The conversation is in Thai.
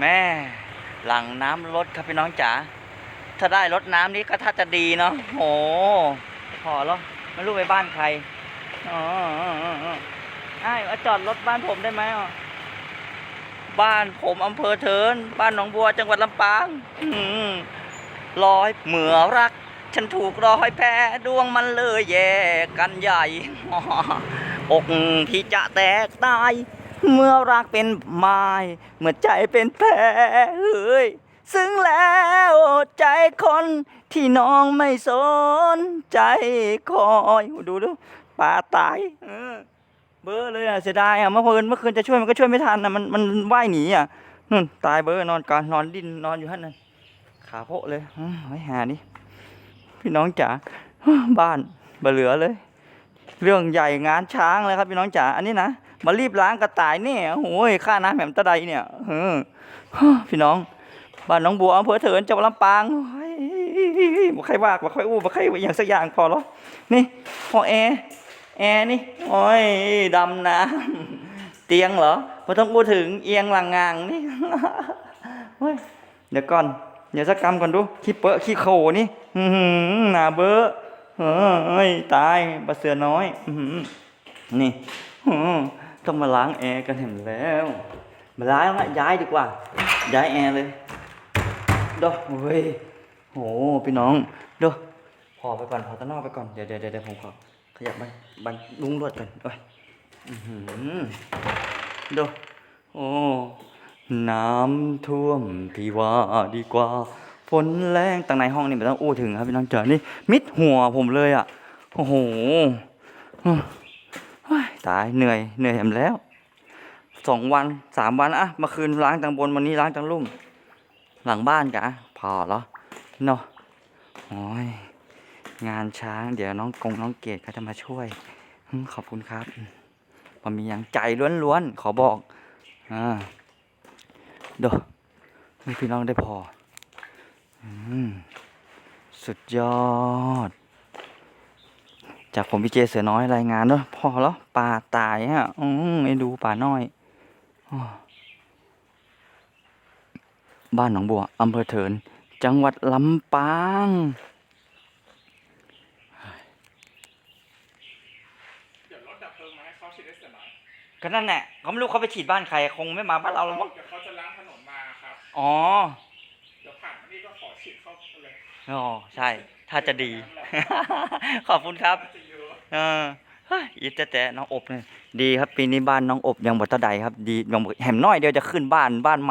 แม่หลังน้ำลดครับพี่น้องจ๋าถ้าได้รถน้ำนี้ก็ถ้าจะดีเนาะโอ้พอแล้วไม่รู้ไปบ้านใครอ๋ออ๋ออ๋ออ๋อไอ้ายมาจอดรถบ้านผมได้ไหมอะบ้านผมอำเภอเทิน บ้านหนองบัวจังหวัดลำปางอืมร้อยเหมือรัก ฉันถูกรอยแพ้ดวงมันเลยแย่กันใหญ่อกที่จะแตกตาย เมื่อรักเป็นไม้เมื่อใจเป็นแผลเฮ้ยซึ่งแล้วใจคนที่น้องไม่สนใจคอยดูดูป่าตายเออเบอร์เลยอะเสียดายอะเมื่อคืนเมื่อคืนจะช่วยมันก็ช่วยไม่ทันนะมันมันว่ายหนีอะนู่นตายเบอร์นอนกลารนอนดิ้นนอนอยู่ท่านนั่นขาโพะเลยไว้หาดิพี่น้องจ๋าบ้านเบเหลือเลย เรื่องใหญ่งานช้างเลยครับพี่น้องจ๋าอันนี้นะมารีบล้างกระต่ายเนี่ยโอ้ยค่าน้ำแหม่ตะไดเนี่ยเออพี่น้องบ้านน้องบัวอำเภอเถินจังหวัดลำปางโอ้ยบ่ใครว่าบ่ใครอู้บ่ใครอย่างสักอย่างพอหรอนี่พอแอร์แอร์นี่โอ้ยดำน้ำเตียงเหรอพอต้องพูดถึงเอียงหลังงางนี่เฮ้ยเดี๋ยวก่อนเดี๋ยวสักกรรมก่อนดูขี้เปอะขี้โขนี่หนาเบอ ฮ้ยตายบะเสือน้อยอนี่ต้องมาล้างแอร์กันเห็นแล้ว มาล้างละย้ายดีกว่า ย้ายแอร์เลยเดอเว้ยโหพี่น้องเดอพอไปก่อนพอตะนอกไปก่อนเดี๋ยวเดี๋ยวเดี๋ยวผมขอขยับบันบันลุงรวดก่อนโอ้ยอื้อหือเดอโอ้น้ำท่วมพี่ว่าดีกว่า ฝนแรงตั้งในห้องนี่ไม่ต้องอู้ถึงครับพี่น้องเจอนี่มิดหัวผมเลยอะโอ้โหตายเหนื่อยเหนื่อยแหมแล้วสองวันสามวันอะมื่อคืนล้างตังบนวันนี้ล้างตังลุ่ม หลังบ้านกะพอเหรอเนาะโอ้ยงานช้างเดี๋ยวน้องกงน้องเกดเขาจะมาช่วยขอบคุณครับมันมีอย่างใจล้วนๆขอบอกอ่าเด้อให้พี่น้องได้พอ สุดยอด จากผมพี่เจเสือน้อยรายงานเนอะพอแล้วป่าตายฮะอืมไอ้ดูป่าน้อยบ้านหนองบัวอำเภอเถิน จังหวัดลำปางเดี๋ยวรถดับเพลิงมาให้เขาฉีดได้เสร็จหน่อยก็นั่นแหละเขาไม่รู้เขาไปฉีดบ้านใครคงไม่มาบ้านเราแล้วมั้งเดี๋ยวเขาจะล้างถนนมาครับ อ๋อ เดี๋ยวผ่านนี่ก็ขอฉีด เลยอ๋อใช่ ถ้าจะดี ขอบคุณครับเออยิ้มแต่แต่น้องอบเนี่ยดีครับปีนี้บ้านน้องอบยังบ่เท่าใดครับ ดียังบ่แหมน้อยเดียวจะขึ้นบ้านบ้านใหม่